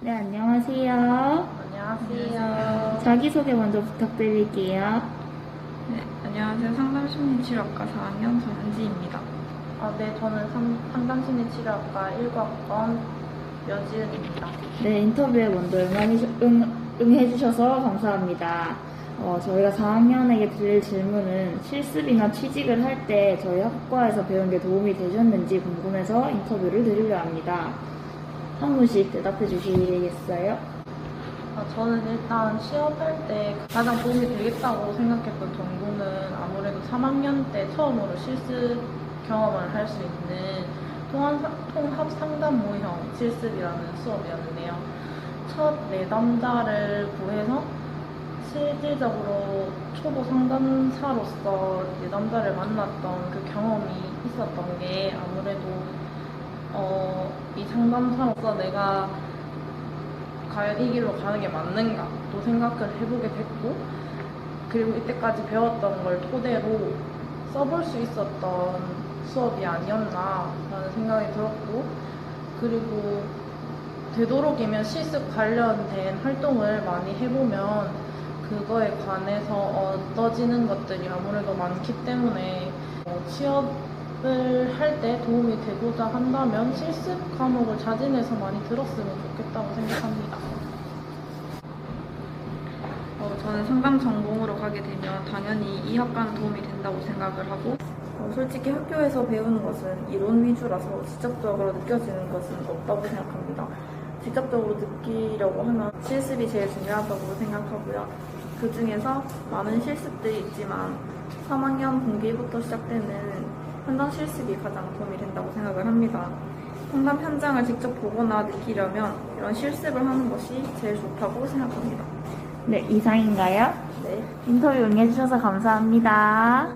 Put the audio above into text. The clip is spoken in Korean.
네, 안녕하세요. 안녕하세요. 자기소개 먼저 부탁드릴게요. 네, 안녕하세요. 상담심리치료학과 4학년 전은지입니다. 아, 네, 저는 상, 상담심리치료학과 1과학번 여지은입니다. 네, 인터뷰에 먼저 응하시, 응, 응해주셔서 감사합니다. 어, 저희가 4학년에게 드릴 질문은 실습이나 취직을 할 때 저희 학과에서 배운 게 도움이 되셨는지 궁금해서 인터뷰를 드리려 합니다. 한 분씩 대답해 주시겠어요? 아, 저는 일단 취업할 때 가장 도움이 되겠다고 생각했던 정보는 아무래도 3학년 때 처음으로 실습 경험을 할 수 있는 통합, 상담 모형 실습이라는 수업이었는데요. 첫 내담자를 구해서 실질적으로 초보 상담사로서 내담자를 만났던 그 경험이 있었던 게 아무래도 상담사로서 내가 과연 이 길로 가는 게 맞는가 또 생각을 해보게 됐고 그리고 이때까지 배웠던 걸 토대로 써볼 수 있었던 수업이 아니었나 라는 생각이 들었고 그리고 되도록이면 실습 관련된 활동을 많이 해보면 그거에 관해서 얻어지는 것들이 아무래도 많기 때문에 어, 취업 을 할 때 도움이 되고자 한다면 실습 과목을 자진해서 많이 들었으면 좋겠다고 생각합니다. 어, 저는 상담 전공으로 가게 되면 당연히 이 학과는 도움이 된다고 생각을 하고 어, 솔직히 학교에서 배우는 것은 이론 위주라서 직접적으로 느껴지는 것은 없다고 생각합니다. 직접적으로 느끼려고 하면 실습이 제일 중요하다고 생각하고요. 그 중에서 많은 실습들이 있지만 3학년 분기부터 시작되는 현장 실습이 가장 도움이 된다고 생각을 합니다. 상담 현장을 직접 보거나 느끼려면 이런 실습을 하는 것이 제일 좋다고 생각합니다. 네, 이상인가요? 네. 인터뷰 응해주셔서 감사합니다.